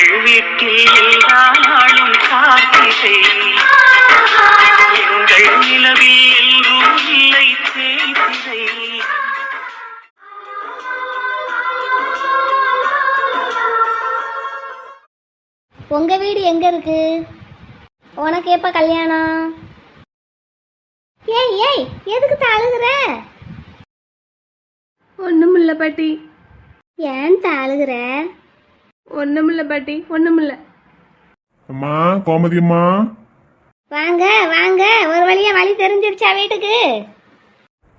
எங்கள் வீட்டில் எல்லா நாளும் காத்திரை. எங்கள் நிலவில் எல்லோரும் இல்லை தேய்திரை. உங்க வீடு எங்க இருக்கு? உனக்கு எப்ப கல்யாணம்? ஏய் ஏய் எதுக்கு தான் அழுகுற? ஒன்றுமில்ல பாட்டி. ஏன் தான் அழுகுற? ஒன்றுமில்ல பாட்டி ஒன்றுமில்ல அம்மா கோமதி அம்மா. வாங்க வாங்க. ஒரு வழியா வழி தெரிஞ்சிருச்சா வீட்டுக்கு?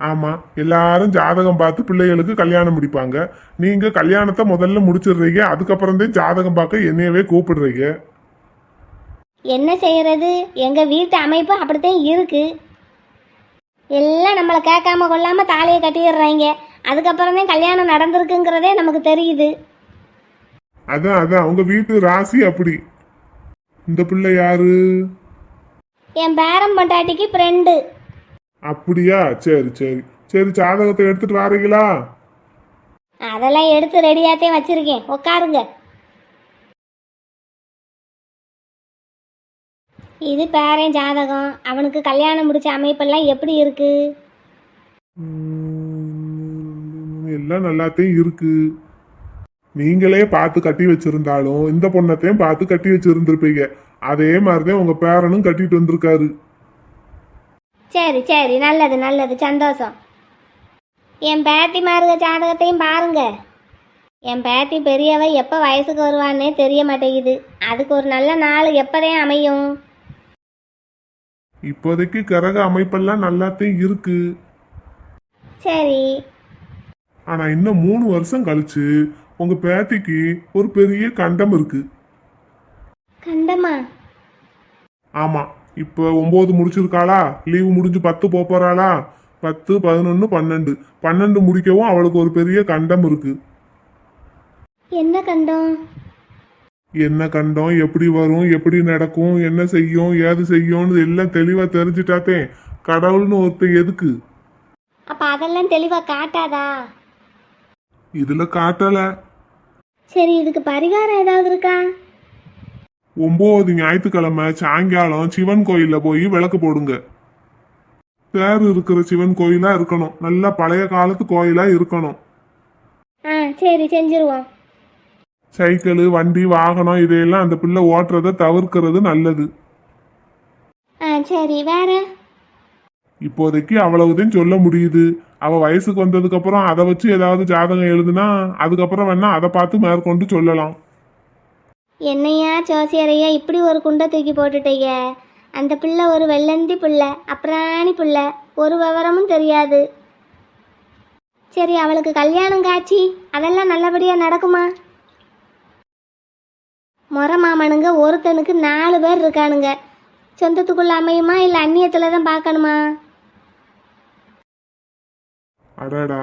ஆமா எல்லாரும் ஜாதகம் பார்த்து பிள்ளைகளுக்கு கல்யாணம் முடிப்பாங்க. நீங்க கல்யாணத்தை முதல்ல முடிச்சிடுறீங்க அதுக்கப்புறம் தான் ஜாதகம் பார்க்க என்னையவே கூப்பிடுறீங்க. என்ன செய்யறது? எங்க வீட்டு அமைப்பு அப்படித்தான் இருக்கு. எல்லாம் நம்மளை கேட்காம கொள்ளாம தாலியை கட்டிடுறாங்க. அதுக்கப்புறம் தான் கல்யாணம் நடந்திருக்குங்கிறதே நமக்கு தெரியுது. அதான் அதான் உங்க வீட்டு ராசி அப்படி. இந்த பிள்ளை யாரு? என் பேரம் பொண்டாட்டிக்கு ஃப்ரெண்டு அப்படியா? சரி சரி. சரி ஜாதகத்தை எடுத்துட்டு வாரீங்களா? அதெல்லாம் எடுத்து ரெடியாத்தே வச்சிருக்கேன். உட்காருங்க இது பேரன் ஜாதகம். அவனுக்கு கல்யாணம் முடிச்ச அமைப்பெல்லாம் எப்படி இருக்கு? எல்லாம் நல்லாத்தையும் இருக்கு. நீங்களே பார்த்து கட்டி வச்சிருந்தாலும் இந்த பொண்ணத்தையும் பார்த்து கட்டி வச்சிருந்திருப்பீங்க. அதே மாதிரிதான் உங்க பேரனும் கட்டிட்டு வந்திருக்காரு. சரி சரி. நல்லது நல்லது. சந்தோஷம். என் பேத்தி மாருக ஜாதகத்தையும் பாருங்க. என் பேத்தி பெரியவ எப்போ வயசுக்கு வருவான்னே தெரிய மாட்டேங்குது. அதுக்கு ஒரு நல்ல நாள் எப்போதான் அமையும்? இப்போதைக்கு கிரக அமைப்பெல்லாம் நல்லாத்தையும் இருக்கு. சரி. ஆனா இன்னும் மூணு வருஷம் கழிச்சு உங்க பேத்திக்கு ஒரு பெரிய கண்டம் இருக்கு. கண்டமா? ஆமா இப்போ ஒன்பது முடிச்சிருக்காளா? லீவு முடிஞ்சு பத்து போறாளா? பத்து பதினொன்னு பன்னெண்டு. பன்னெண்டு முடிக்கவும் அவளுக்கு ஒரு பெரிய கண்டம் இருக்கு. என்ன கண்டம்? என்ன கண்டம்? எப்படி வரும்? எப்படி நடக்கும்? என்ன செய்யும்? ஏது செய்யும்னு எல்லாம் தெளிவா தெரிஞ்சுட்டாத்தே. கடவுள்னு ஒருத்தன் எதுக்கு? அப்போ அதெல்லாம் தெளிவாக காட்டாதா? இதுல காட்டல. சரி இதுக்கு பரிகாரம் ஏதாவது இருக்கா? ஒன்பது ஞாயிற்றுக்கிழமை சாயங்காலம் சிவன் கோயில்ல போய் விளக்கு போடுங்க. தேர் இருக்கிற சிவன் கோயிலா இருக்கணும். நல்ல பழைய காலத்து கோயிலா இருக்கணும். ஆ சரி செஞ்சிருவோம். சைக்கிள் வண்டி வாகனம் இதையெல்லாம் அந்த பிள்ளை ஓட்டுறத தவிர்க்கிறது நல்லது. ஆ சரி வேற? இப்போதைக்கு அவ்வளவுதான் சொல்ல முடியுது. அவ வயசுக்கு வந்ததுக்கு அப்புறம் அதை வச்சு ஏதாவது ஜாதகம் எழுதுனா அதுக்கப்புறம் வேணா அதை பார்த்து மேற்கொண்டு சொல்லலாம். என்னையா ஜோசியரையா இப்படி ஒரு குண்டை தூக்கி போட்டுட்டீங்க? அந்த பிள்ளை ஒரு வெள்ளந்தி பிள்ளை அப்புறாணி பிள்ளை ஒரு விவரமும் தெரியாது. சரி அவளுக்கு கல்யாணம் காட்சி அதெல்லாம் நல்லபடியாக நடக்குமா? முறை மாமனுங்க ஒருத்தனுக்கு நாலு பேர் இருக்கானுங்க. சொந்தத்துக்குள்ள அமையுமா இல்லை அந்நியத்தில் தான் பார்க்கணுமா? அடடா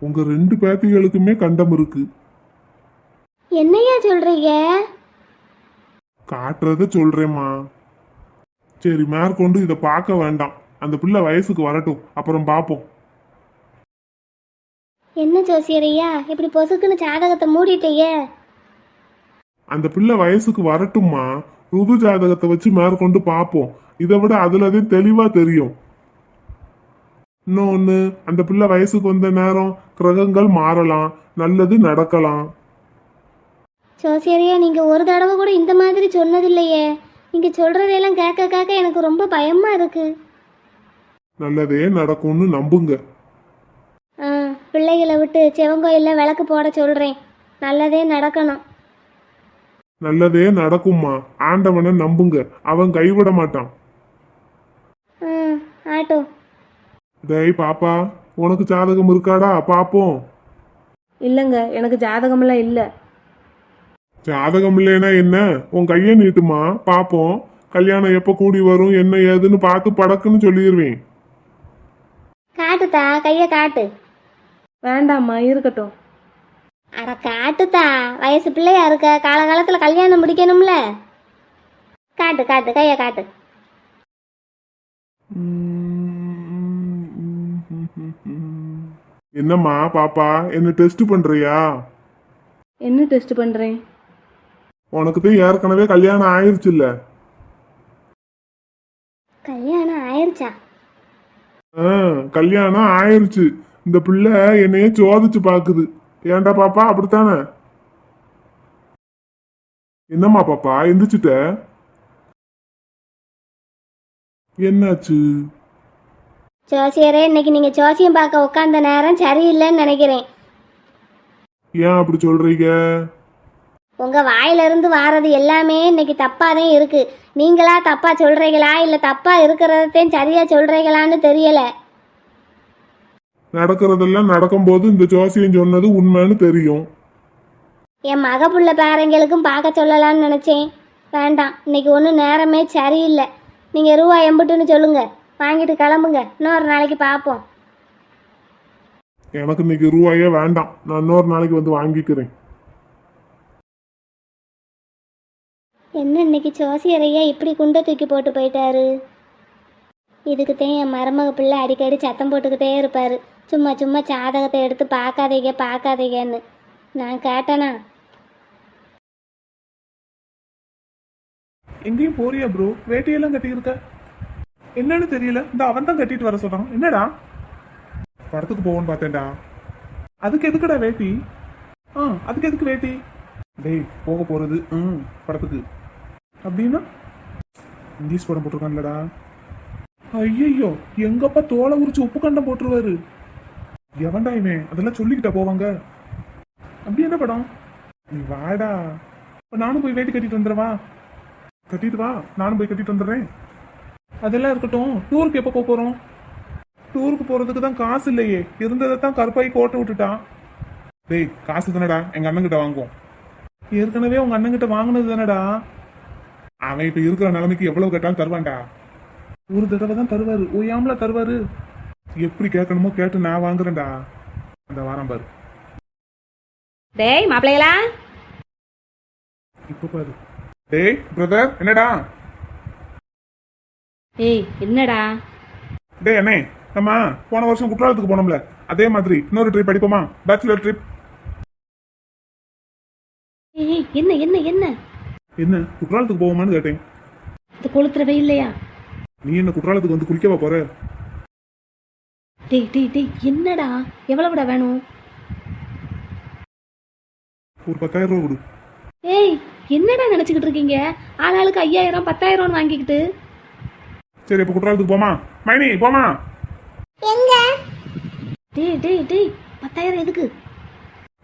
உங்க ரெண்டு பேத்திகளுக்குமே கண்டம் இருக்கு. என்னையா சொல்கிறீங்க காட்டுறத சொல்றேம்மா. சரி மேற்கொண்டு இதை பார்க்க வேண்டாம். அந்த பிள்ளை வயசுக்கு வரட்டும். அப்புறம் பார்ப்போம். என்ன ஜோசியரையா? இப்படி பொசுக்குன்னு ஜாதகத்தை மூடிட்டீங்க. அந்த பிள்ளை வயசுக்கு வரட்டும்மா. ருது ஜாதகத்தை வச்சு மேற்கொண்டு பார்ப்போம். இதை விட அதுலதான் தெளிவா தெரியும். இன்னொன்னு அந்த பிள்ளை வயசுக்கு வந்த நேரம் கிரகங்கள் மாறலாம் நல்லது நடக்கலாம். ஜோசியரையா நீங்கள் ஒரு தடவை கூட இந்த மாதிரி சொன்னதில்லையே. நீங்கள் சொல்கிறதையெல்லாம் கேட்க கேட்க எனக்கு ரொம்ப பயமாக இருக்குது நல்லதே நடக்கும்னு நம்புங்க. ஆ பிள்ளைகளை விட்டு சிவங்கோயிலில் விளக்கு போட சொல்கிறேன் நல்லதே நடக்கணும். நல்லதே நடக்கும்மா. ஆண்டவனை நம்புங்க. அவன் கைவிட மாட்டான். ஆ ஆட்டோ. டேய் பாப்பா உனக்கு ஜாதகம் இருக்காடா? பாப்போம். இல்லைங்க எனக்கு ஜாதகமெல்லாம் இல்லை. ஜாதகம் இல்லைன்னா என்ன? உன் கையை நீட்டுமா? பாப்போம். கல்யாணம் எப்ப கூடி வரும் என்ன ஏதுன்னு பார்த்து படக்குன்னு சொல்லிடுவேன் காட்டுத்தா கையை காட்டு. வேண்டாம்மா இருக்கட்டும். அட காட்டுத்தா வயசு பிள்ளையா இருக்க காலகாலத்தில் கல்யாணம் முடிக்கணும்ல. காட்டு காட்டு கையை காட்டு. என்னம்மா பாப்பா என்ன டெஸ்ட் பண்றியா? என்ன டெஸ்ட் பண்ணுறேன் உனக்கு தான் ஏற்கனவே கல்யாணம் ஆயிருச்சுல்ல? கல்யாணம் ஆயிருச்சா? ஆ, கல்யாணம் ஆயிருச்சு. இந்த பிள்ளை என்னைய சோதிச்சு பாக்குது. ஏன்டா பாப்பா அப்படித்தானே? என்னம்மா பாப்பா எந்திரிச்சிட்ட? என்னாச்சு? ஜோசியரே இன்னைக்கு நீங்கள் ஜோசியம் பார்க்க உட்காந்த நேரம் சரியில்லைன்னு நினைக்கிறேன். ஏன் அப்படி சொல்றீங்க? உங்கள் வாயிலிருந்து வாரது எல்லாமே இன்னைக்கு தப்பாக தான் இருக்குது நீங்களா தப்பாக சொல்கிறீங்களா இல்லை தப்பாக இருக்கிறதையும் சரியாக சொல்கிறீங்களான்னு தெரியலை. நடக்கிறதெல்லாம் நடக்கும்போது இந்த ஜோசியம் சொன்னது உண்மைன்னு தெரியும். என் மக புள்ள பேரங்களுக்கும் பார்க்க சொல்லலாம்னு நினச்சேன். வேண்டாம் இன்னைக்கு ஒன்றும் நேரமே சரியில்லை. நீங்கள் ரூபா எம்புட்டுன்னு சொல்லுங்க. வாங்கிட்டு கிளம்புங்க. இன்னொரு நாளைக்கு பார்ப்போம் எனக்கு இன்னைக்கு ரூபாயே வேண்டாம். நான் இன்னொரு நாளைக்கு வந்து வாங்கிக்கிறேன். என்ன இன்னைக்கு ஜோசியரையா இப்படி குண்டை தூக்கி போட்டு போயிட்டாரு? இதுக்கு தான் என் மருமக பிள்ளை அடிக்கடி சத்தம் போட்டுக்கிட்டே இருப்பார். சும்மா சும்மா ஜாதகத்தை எடுத்து பார்க்காதீங்க பார்க்காதீங்கன்னு. நான் கேட்டேனா? எங்கேயும் போறியா ப்ரோ வேட்டையெல்லாம் கட்டியிருக்க? என்னன்னு தெரியல. இந்த அவன் தான் கட்டிட்டு வர சொல்றான். என்னடா? படத்துக்கு போவோன்னு பார்த்தேன்டா. அதுக்கு எதுக்குடா வேட்டி? ஆ அதுக்கு எதுக்கு வேட்டி? டேய் போக போறது ம் படத்துக்கு. அப்படின்னா? இங்கிலீஷ் படம் போட்டிருக்கான்லடா. ஐயையோ எங்கப்பா தோலை உரிச்சு உப்பு கண்டம் போட்டுருவாரு? எவன்டா இவன்? அதெல்லாம் சொல்லிக்கிட்டா போவாங்க. அப்படி என்ன படம்? நீ வாடா. நானும் போய் வேட்டி கட்டிட்டு வந்துடவா? கட்டிட்டு வா. நானும் போய் கட்டிட்டு வந்துடுறேன். அதெல்லாம் இருக்கட்டும். டூருக்கு எப்போ போக போறோம் டூருக்கு போறதுக்கு தான் காசு இல்லையே. இருந்ததை தான் கருப்பாய் கோட்டை விட்டுட்டான் டேய் காசு தானடா. எங்க அண்ணன் கிட்ட வாங்குவோம். ஏற்கனவே உங்க அண்ணன் கிட்ட வாங்கினது தானடா. அவன் இப்ப இருக்கிற நிலைமைக்கு எவ்வளவு கேட்டாலும் தருவான்டா. ஒரு தடவை தான் தருவாரு. ஓயாமல தருவாரு. எப்படி கேட்கணுமோ கேட்டு நான் வாங்குறேன்டா. அந்த வாரம் பாரு. டேய் மாப்பிள்ளைகளா? இப்ப பாரு. டேய் பிரதர் என்னடா? ஏய் என்னடா? டேய் அண்ணே நம்ம போன வருஷம் குற்றாலத்துக்கு போனோம்ல. அதே மாதிரி இன்னொரு ட்ரிப் அடிப்போமா பேச்சுலர் ட்ரிப் ஏய் என்ன என்ன என்ன? என்ன குற்றாலத்துக்கு போவோமான்னு கேட்டேன். இது கொளுத்துறவே இல்லையா? நீ என்ன குற்றாலத்துக்கு வந்து குளிக்கவா போற? டேய் டேய் டேய் என்னடா? எவ்வளவுடா வேணும்? ஒரு பத்தாயிரம் ரூபா கொடு. ஏய் என்னடா நினைச்சுக்கிட்டு இருக்கீங்க? ஆளாளுக்கு ஐயாயிரம் பத்தாயிரம் வாங்கிக்கிட்டு. சரி இப்ப குற்றாலத்துக்கு போமா? மைனி போமா? எங்க? டேய் டேய் டேய் பத்தாயிரம் எதுக்கு?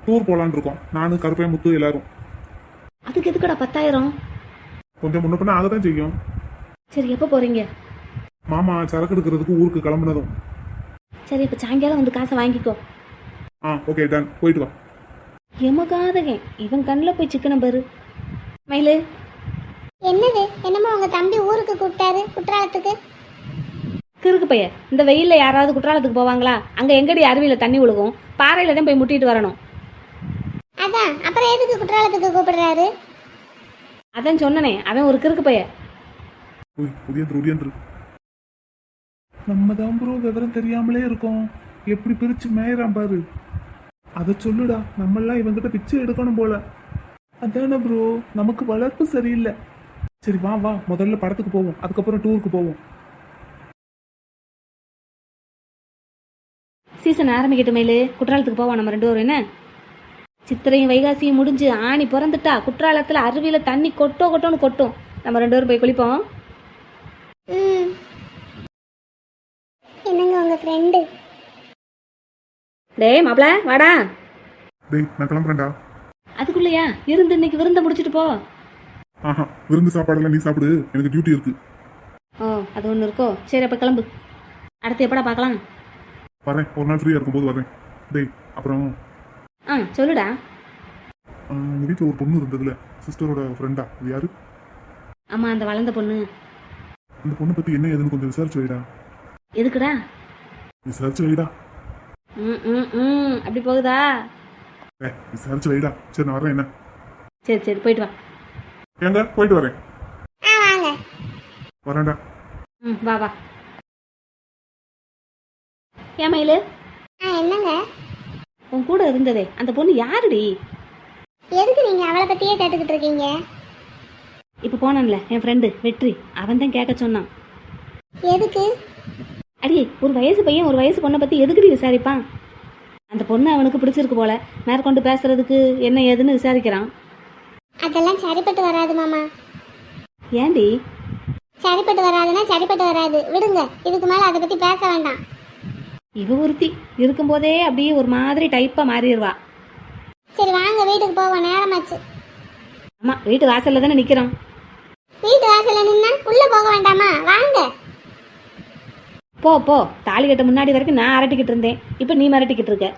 டூர் போலான்னு இருக்கோம். நானும் கருப்பை முத்து எல்லாரும். அதுக்கு எதுக்குடா பத்தாயிரம்? கொஞ்சம் முன்ன பின்ன ஆகத்தான் செய்யும். சரி எப்போ போறீங்க? மாமா சரக்கு எடுக்கிறதுக்கு ஊருக்கு கிளம்புனதும். சரி இப்போ சாயங்காலம் வந்து காசை வாங்கிக்கோ. ஆ ஓகே டன் போயிட்டு வா. எமகாதகன் இவன் கண்ணில் போய் சிக்கன பாரு. மயிலு என்னது? என்னமோ உங்க தம்பி ஊருக்கு கூப்பிட்டாரு? குற்றாலத்துக்கு? கிறுக்கு பைய இந்த வெயில்ல யாராவது குற்றாலத்துக்கு போவாங்களா? அங்க எங்கடி அருவியில தண்ணி விழுகும் பாறையில தான் போய் முட்டிட்டு வரணும். அதான். அப்புறம் எதுக்கு குற்றாலத்துக்கு கூப்பிடுறாரு? அதான் சொன்னனே. அவன் ஒரு கிறுக்கு பைய நம்ம தான் ப்ரோ விவரம் தெரியாமலே இருக்கோம். எப்படி பிரிச்சு மேயறான் பாரு. அதை சொல்லுடா. நம்மெல்லாம் இவங்கிட்ட பிச்சை எடுக்கணும் போல. அதானே ப்ரோ நமக்கு வளர்ப்பு சரியில்லை. சரி வா வா. முதல்ல படத்துக்கு போவோம். அதுக்கப்புறம் டூருக்கு போவோம். சீசன் ஆரம்பிக்கட்டும் மயிலு. குற்றாலத்துக்கு போவோம் நம்ம ரெண்டு பேரும் என்ன? சித்திரையும் வைகாசியும் முடிஞ்சு ஆணி பிறந்துட்டா குற்றாலத்துல அருவியில தண்ணி கொட்டோ கொட்டோன்னு கொட்டும். நம்ம ரெண்டு பேரும் போய் குளிப்போம். ம். என்னங்க உங்க ஃப்ரெண்டு டேய் மாப்பிள வாடா. டேய் நான் கிளம்புறேன்டா. அதுக்குள்ளயா? இருந்து இன்னைக்கு விருந்த முடிச்சிட்டு போ. ஆஹா விருந்து சாப்பாடெல்லாம் நீ சாப்பிடு. எனக்கு டியூட்டி இருக்கு. ஓ அது ஒன்று இருக்கோ? சரி அப்போ கிளம்பு. அடுத்து எப்படா பார்க்கலாம்? வரேன். ஒரு நாள் ஃப்ரீயா இருக்கும்போது வரேன். டேய் அப்புறம்? ஆ சொல்லுடா. உங்க வீட்டில் ஒரு பொண்ணு இருந்ததுல. சிஸ்டரோட ஃப்ரெண்டா அது யாரு? ஆமா அந்த வளர்ந்த பொண்ணு. அந்த பொண்ணை பத்தி என்ன ஏதுன்னு கொஞ்சம் விசாரிச்சு வைடா. எதுக்குடா? விசாரிச்சு வைடா. ம் ம் ம் அப்படி போகுதா? ஏ விசாரிச்சு வைடா. சரி நான் வரேன் என்ன? சரி சரி போயிட்டு வா. ஏங்க போயிட்டு வரேன். ஆ வாங்க. வரேன்டா. ம் வா வா. ஏன் மயிலு? என்னங்க? உன் கூட இருந்ததே. அந்த பொண்ணு யாருடி? எதுக்கு நீங்க அவளை பத்தியே கேட்டுக்கிட்டு இருக்கீங்க? இப்போ போனான்ல என் ஃப்ரெண்டு வெற்றி. அவன் தான் கேட்க சொன்னான். எதுக்கு? அடி ஒரு வயசு பையன் ஒரு வயசு பொண்ணை பற்றி எதுக்குடி விசாரிப்பான்? அந்த பொண்ணு அவனுக்கு பிடிச்சிருக்கு போல. மேற்கொண்டு பேசுறதுக்கு என்ன ஏதுன்னு விசாரிக்கிறான். அதெல்லாம் சரிப்பட்டு வராது மாமா. ஏண்டி? சரிப்பட்டு வராதுன்னா சரிப்பட்டு வராது. விடுங்க இதுக்கு மேலே அதை பற்றி பேச வேண்டாம். இவ ஒருத்தி இருக்கும்போதே அப்படியே ஒரு மாதிரி டைப்பாக மாறிடுவா. சரி வாங்க வீட்டுக்கு போவோம். நேரமாச்சு. ஆமாம் வீட்டு வாசலில் தானே நிற்கிறோம் வீட்டு வாசல்ல நின்னா உள்ளே போக வேண்டாமா? வாங்க. போ போ. தாலி கட்ட முன்னாடி வரைக்கும் நான் அரட்டிக்கிட்டு இருந்தேன். இப்போ நீ மிரட்டிக்கிட்டு இருக்க.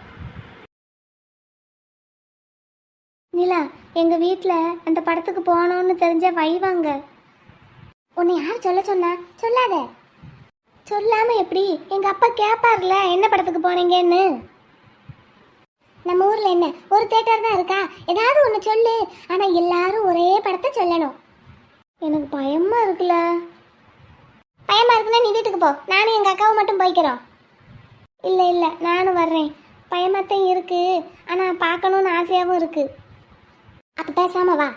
நிலா எங்கள் வீட்டில் அந்த படத்துக்கு போகணும்னு தெரிஞ்ச வைவாங்க உன்னை யார் சொல்ல சொன்னா? சொல்லாத. சொல்லாம எப்படி? எங்கள் அப்பா கேட்பார்ல என்ன படத்துக்கு போனீங்கன்னு. நம்ம ஊரில் என்ன? ஒரு தேட்டர் தான் இருக்கா? ஏதாவது ஒன்று சொல்லு. ஆனால் எல்லாரும் ஒரே படத்தை சொல்லணும். எனக்கு பயமா இருக்குல்ல. பயமா இருக்குன்னா நீ வீட்டுக்கு போ. நானும் எங்கள் அக்காவும் மட்டும் போய்க்கிறோம். இல்லை இல்லை நானும் வர்றேன். பயமாத்தான் இருக்கு. ஆனால் பார்க்கணுன்னு ஆசையாகவும் இருக்குது அப்போ பேசாம வா.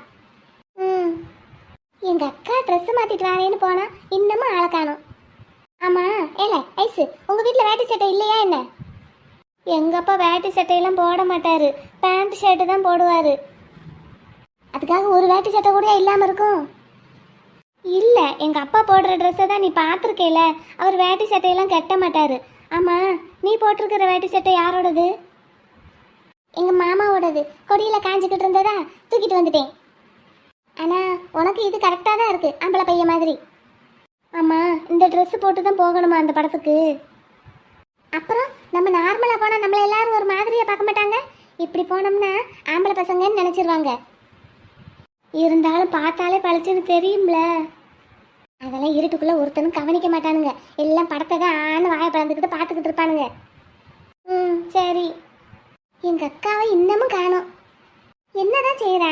ம். எங்க அக்கா ட்ரெஸ் மாத்திட்டு வரேன்னு போனா இன்னமும் ஆளை காணோம். ஆமா ஏல ஐசு உங்க வீட்ல வேட்டி சட்டை இல்லையா என்ன? எங்க அப்பா வேட்டி சட்டையெல்லாம் போட மாட்டாரு. பேண்ட் ஷர்ட் தான் போடுவாரு. அதுக்காக ஒரு வேட்டி சட்டை கூட இல்லாம இருக்கும். இல்ல எங்க அப்பா போடுற ட்ரெஸ்ஸை தான் நீ பார்த்துருக்கேல. அவர் வேட்டி சட்டையெல்லாம் கட்ட மாட்டாரு. ஆமா நீ போட்டிருக்கிற வேட்டி சட்டை யாரோடது? எங்க மாமாவோடது. கொடியில காஞ்சிக்கிட்டு இருந்ததா தூக்கிட்டு வந்துட்டேன். ஆனா உனக்கு இது கரெக்டா தான் இருக்கு ஆம்பளை பையன் மாதிரி. ஆமா இந்த ட்ரெஸ் போட்டு தான் போகணுமா அந்த படத்துக்கு? அப்புறம் நம்ம நார்மலா போனா நம்மள எல்லாரும் ஒரு மாதிரியா பார்க்க மாட்டாங்க? இப்படி போனோம்னா ஆம்பளை பசங்கன்னு நினைச்சிருவாங்க. இருந்தாலும் பார்த்தாலே பழிச்சுன்னு தெரியும்ல. அதெல்லாம் இருட்டுக்குள்ள ஒருத்தனும் கவனிக்க மாட்டானுங்க. எல்லாம் படத்தை தான் ஆன்னு வாயை பழந்துக்கிட்டு பார்த்துக்கிட்டு இருப்பானுங்க. ம் சரி. எங்க அக்காவை இன்னமும் காணோம். என்னதான் செய்யறா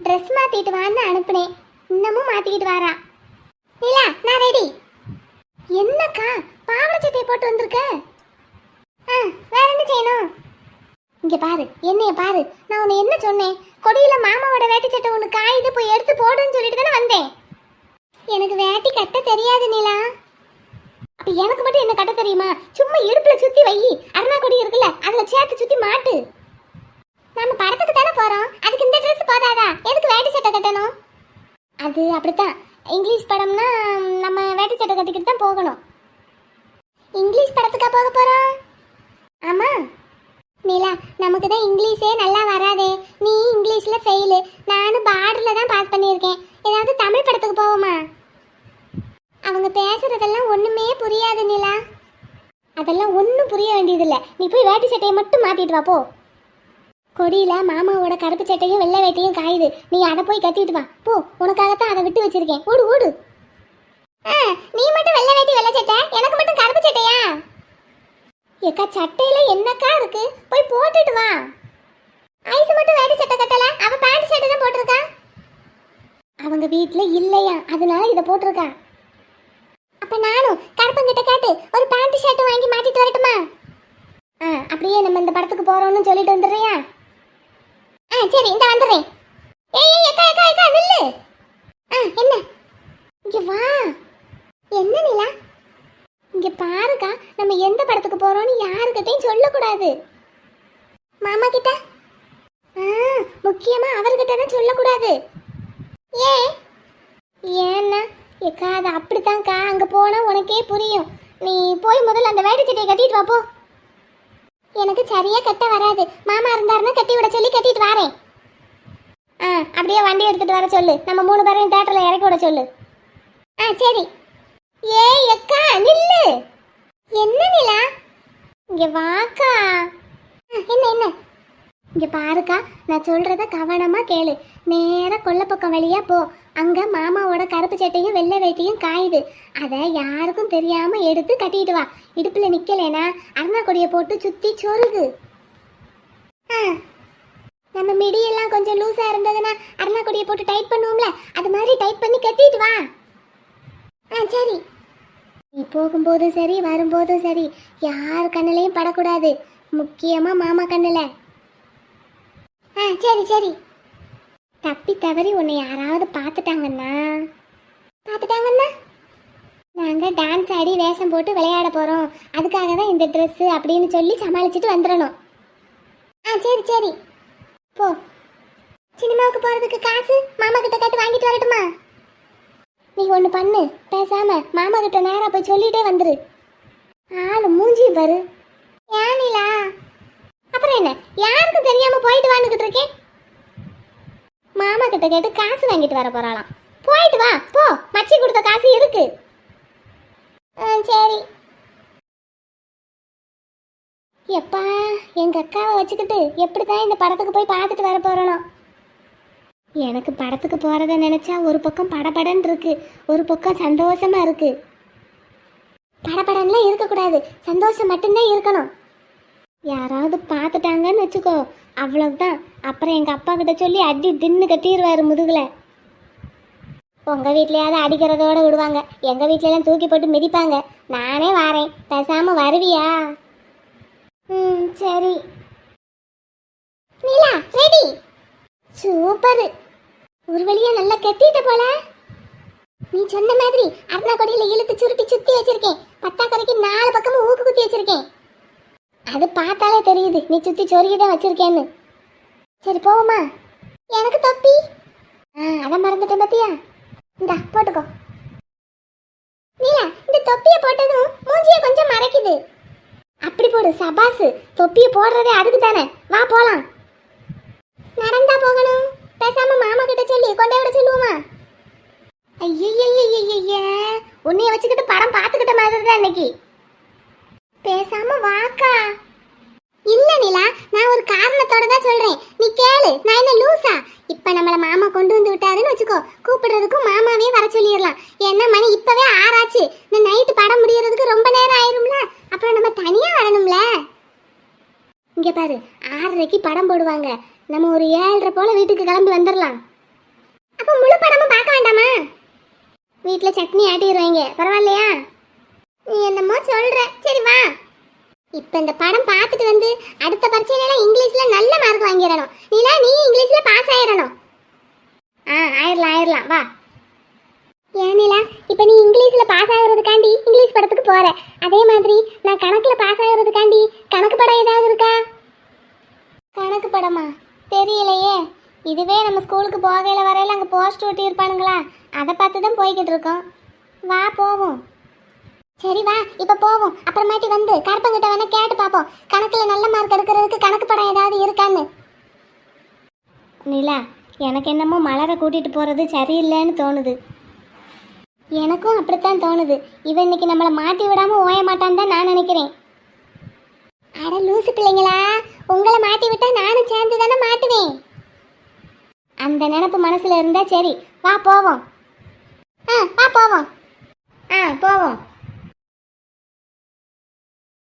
ட்ரெஸ் மாத்திட்டு வான்னு அனுப்புனேன் இன்னமும் மாத்திக்கிட்டு வாரா. நிலா நான் ரெடி என்னக்கா பாவாடை சட்டையை போட்டு வந்திருக்க? ஆ வேற என்ன செய்யணும்? இங்க பாரு என்னைய பாரு. நான் உன்னை என்ன சொன்னேன்? கொடியில மாமாவோட வேட்டி சட்டை ஒன்று காயுது போய் எடுத்து போடுன்னு சொல்லிட்டு தானே வந்தேன். எனக்கு வேட்டி கட்ட தெரியாது நிலா எனக்கு மட்டும் என்ன கட்ட தெரியுமா? சும்மா இடுப்புல சுத்தி வை. அருணா கொடி இருக்குல்ல அதுல சேர்த்து சுத்தி மாட்டு. நம்ம படத்துக்கு தானே போறோம்? அதுக்கு இந்த ட்ரெஸ் போதாதா? எதுக்கு வேட்டி சட்டை கட்டணும்? அது அப்படித்தான். இங்கிலீஷ் படம்னா நம்ம வேட்டி சட்டை கட்டிக்கிட்டு தான் போகணும். இங்கிலீஷ் படத்துக்கா போக போறோம்? ஆமா. நீலா நமக்கு தான் இங்கிலீஷே நல்லா வராதே. நீ இங்கிலீஷ்ல ஃபெயிலு நானும் பார்டர்ல தான் பாஸ் பண்ணியிருக்கேன். ஏதாவது தமிழ் படத்துக்கு போவோமா? அவங்க பேசுறதெல்லாம் ஒண்ணுமே புரியாது நிலா. அதெல்லாம் ஒன்றும் புரிய வேண்டியதில்லை. நீ போய் வேட்டி சட்டையை மட்டும் மாத்திட்டு வா போ. கொடியில மாமாவோட கருப்பு சட்டையும் வெள்ளை வேட்டையும் காயுது. நீ அதை போய் கட்டிட்டு வா. போ உனக்காகத்தான் அதை விட்டு வச்சிருக்கேன். ஓடு ஓடு. ஆ, நீ மட்டும் வெள்ளை வேட்டி வெள்ளை சட்டை? எனக்கு மட்டும் கருப்பு சட்டையா? ஏக்கா சட்டையில என்னக்கா இருக்கு? போய் போட்டுட்டு வா. ஐஸ் மட்டும் வேட்டி சட்டை கட்டல? அவ பேண்ட் சட்டை தான் போட்டிருக்கா? அவங்க வீட்டில் இல்லையா? அதனால இதை போட்டிருக்கா. அப்ப நானும் கருப்பங்கிட்ட கேட்டு ஒரு பேண்ட் ஷர்ட் வாங்கி மாட்டிட்டு வரட்டுமா? ஆ அப்படியே நம்ம இந்த படத்துக்கு போறோம்னு சொல்லிட்டு வந்துடுறியா? ஆ சரி இந்த வந்துடுறேன். ஏய் ஏய் அக்கா அக்கா அக்கா நில்லு. ஆ என்ன? இங்க வா. என்ன நிலா? இங்க பாருக்கா நம்ம எந்த படத்துக்கு போறோம்னு யாருக்கிட்டையும் சொல்லக்கூடாது. மாமா கிட்ட? ஆ முக்கியமா அவர்கிட்ட தான் சொல்லக்கூடாது. ஏன்? ஏன்னா ஏக்கா அது அப்படித்தான்க்கா. அங்கே போனால் உனக்கே புரியும். நீ போய் முதல்ல அந்த வேட்டி சட்டையை கட்டிட்டு போ. எனக்கு சரியா கட்ட வராது. மாமா இருந்தாருன்னா கட்டி விட சொல்லி கட்டிட்டு வரேன். ஆ அப்படியே வண்டி எடுத்துட்டு வர சொல்லு. நம்ம மூணு பேரையும் தேட்டரில் இறக்கி விட சொல்லு. ஆ சரி. ஏய் அக்கா நில்லு. என்ன நிலா? இங்க வாக்கா. ஆ, என்ன என்ன? இங்கே பாருக்கா நான் சொல்கிறத கவனமாக கேளு. நேராக கொல்லப்பக்கம் வழியாக போ. அங்கே மாமாவோட கருப்பு சட்டையும் வெள்ளை வேட்டியும் காயுது. அதை யாருக்கும் தெரியாமல் எடுத்து கட்டிட்டு வா. இடுப்பில் நிற்கலைனா அருணா கொடியை போட்டு சுற்றி சொருகு. ஆ, நம்ம மிடியெல்லாம் கொஞ்சம் லூஸாக இருந்ததுன்னா அருணா கொடியை போட்டு டைட் பண்ணுவோம்ல? அது மாதிரி டைட் பண்ணி கட்டிட்டு வா. ஆ சரி. நீ போகும்போதும் சரி வரும்போதும் சரி. யார் கண்ணுலையும் படக்கூடாது. முக்கியமாக மாமா கண்ணில். சரி சரி. தப்பி தவறி உன்னை யாராவது பார்த்துட்டாங்கன்னா? பார்த்துட்டாங்கன்னா? நாங்கள் டான்ஸ் ஆடி வேஷம் போட்டு விளையாட போகிறோம் அதுக்காக தான் இந்த ட்ரெஸ்ஸு அப்படின்னு சொல்லி சமாளிச்சுட்டு வந்துடணும். ஆ சரி சரி. போ. சினிமாவுக்கு போகிறதுக்கு காசு மாமா கிட்ட கேட்டு வாங்கிட்டு வரட்டுமா? நீ ஒன்று பண்ணு. பேசாம மாமா கிட்ட நேராக போய் சொல்லிட்டே வந்துரு. ஆள் மூஞ்சி பாரு. ஏனிலா அப்புறம் என்ன? யாருக்கும் தெரியாம போயிட்டு வாண்டுகிட்டு இருக்கேன்? மாமா கிட்ட கேட்டு காசு வாங்கிட்டு வர போறாளாம். போயிட்டு வா போ. மச்சி கொடுத்த காசு இருக்கு. ஆ, சரி. எப்பா எங்க அக்காவை வச்சுக்கிட்டு எப்படிதான் இந்த படத்துக்கு போய் பார்த்துட்டு வர போறோம் எனக்கு படத்துக்கு போறத நினைச்சா ஒரு பக்கம் படபடன்னு இருக்கு ஒரு பக்கம் சந்தோஷமா இருக்கு. படபடன்லாம் இருக்கக்கூடாது. சந்தோஷம் மட்டும்தான் இருக்கணும். யாராவது பார்த்துட்டாங்கன்னு வச்சுக்கோ. அவ்வளவுதான். அப்புறம் எங்கள் அப்பா கிட்ட சொல்லி அடி தின்னு கட்டிடுவார் முதுகில். உங்கள் வீட்லையாவது அடிக்கிறதோட விடுவாங்க. எங்கள் வீட்டிலலாம் தூக்கி போட்டு மிதிப்பாங்க. நானே வாரேன். பேசாமல் வருவியா? ம் சரி. Neela ready super. ஒரு வழியா நல்லா கட்டிட்ட போல. நீ சொன்ன மாதிரி அருணா கொடியில இழுத்து சுருட்டி சுத்தி வச்சிருக்கேன். பத்தா நாலு பக்கமும் ஊக்கு குத்தி வச்சிருக்கேன். அது பார்த்தாலே தெரியுது. நீ சுத்தி சொருகி தான் வச்சிருக்கேன்னு. சரி போவோமா? எனக்கு தொப்பி? ஆ அதை மறந்துட்டேன் பாத்தியா? இந்தா போட்டுக்கோ. நீலா இந்த தொப்பியை போட்டதும் மூஞ்சியை கொஞ்சம் மறைக்குது. அப்படி போடு சபாசு. தொப்பியை போடுறதே அதுக்கு தானே. வா போலாம். நடந்தா போகணும். பேசாம மாமா கிட்ட சொல்லி கொண்டே விட சொல்லுவோமா? ஐயய்யய்யய்யய்ய உன்னைய வச்சுக்கிட்டு படம் பார்த்துக்கிட்ட மாதிரி தான் இன்னைக்கு. பேசாம வாக்கா இல்ல நிலா நான் ஒரு காரணத்தோட தான் சொல்றேன். நீ கேளு நான் என்ன லூசா? இப்ப நம்மள மாமா கொண்டு வந்து விட்டாருன்னு வச்சுக்கோ. கூப்பிடுறதுக்கும் மாமாவே வர சொல்லிடலாம். ஏன்னா மணி இப்பவே ஆறாச்சு. இந்த நைட்டு படம் முடியறதுக்கு ரொம்ப நேரம் ஆயிரும்ல. அப்புறம் நம்ம தனியா வரணும்ல. இங்க பாரு ஆறரைக்கு படம் போடுவாங்க. நம்ம ஒரு ஏழரை போல வீட்டுக்கு கிளம்பி வந்துடலாம் அப்ப முழு படமும் பார்க்க வேண்டாமா? வீட்டில் சட்னி ஆட்டிடுவாங்க. பரவாயில்லையா? நீ என்னமோ சொல்ற. சரி வா. இப்ப இந்த படம் பார்த்துட்டு வந்து அடுத்த பரீட்சையில இங்கிலீஷ்ல நல்ல மார்க் வாங்கிடணும். நீலா நீ இங்கிலீஷ்ல பாஸ் ஆயிடணும். ஆ ஆயிரலாம் ஆயிரலாம். வா. ஏன் நிலா இப்போ நீ இங்கிலீஷ்ல பாஸ் ஆகுறதுக்காண்டி இங்கிலீஷ் படத்துக்கு போற. அதே மாதிரி நான் கணக்குல பாஸ் ஆகுறதுக்காண்டி கணக்கு படம் ஏதாவது இருக்கா? கணக்கு படமா? தெரியலையே. இதுவே நம்ம ஸ்கூலுக்கு போகையில வரையில அங்கே போஸ்ட் ஒட்டி இருப்பானுங்களா? அதை பார்த்து தான் போய்கிட்டு இருக்கோம். வா போவோம். சரி வா இப்போ போவோம். அப்புறமாட்டி வந்து கருப்பங்கிட்ட வேணா கேட்டு பார்ப்போம் கணக்கில் நல்ல மார்க் எடுக்கிறதுக்கு கணக்கு படம் ஏதாவது இருக்கான்னு. நிலா எனக்கு என்னமோ மலரை கூட்டிட்டு போறது சரியில்லைன்னு தோணுது. எனக்கும் அப்படித்தான் தோணுது. இவன் இன்னைக்கு நம்மளை மாட்டி விடாம ஓய மாட்டான்னு தான் நான் நினைக்கிறேன். அட லூசு பிள்ளைங்களா. உங்களை மாட்டி விட்டா நானும் சேர்ந்து தானே மாட்டுவேன். அந்த நினப்பு மனசுல இருந்தா சரி. வா போவோம். ஆ வா போவோம். ஆ போவோம்.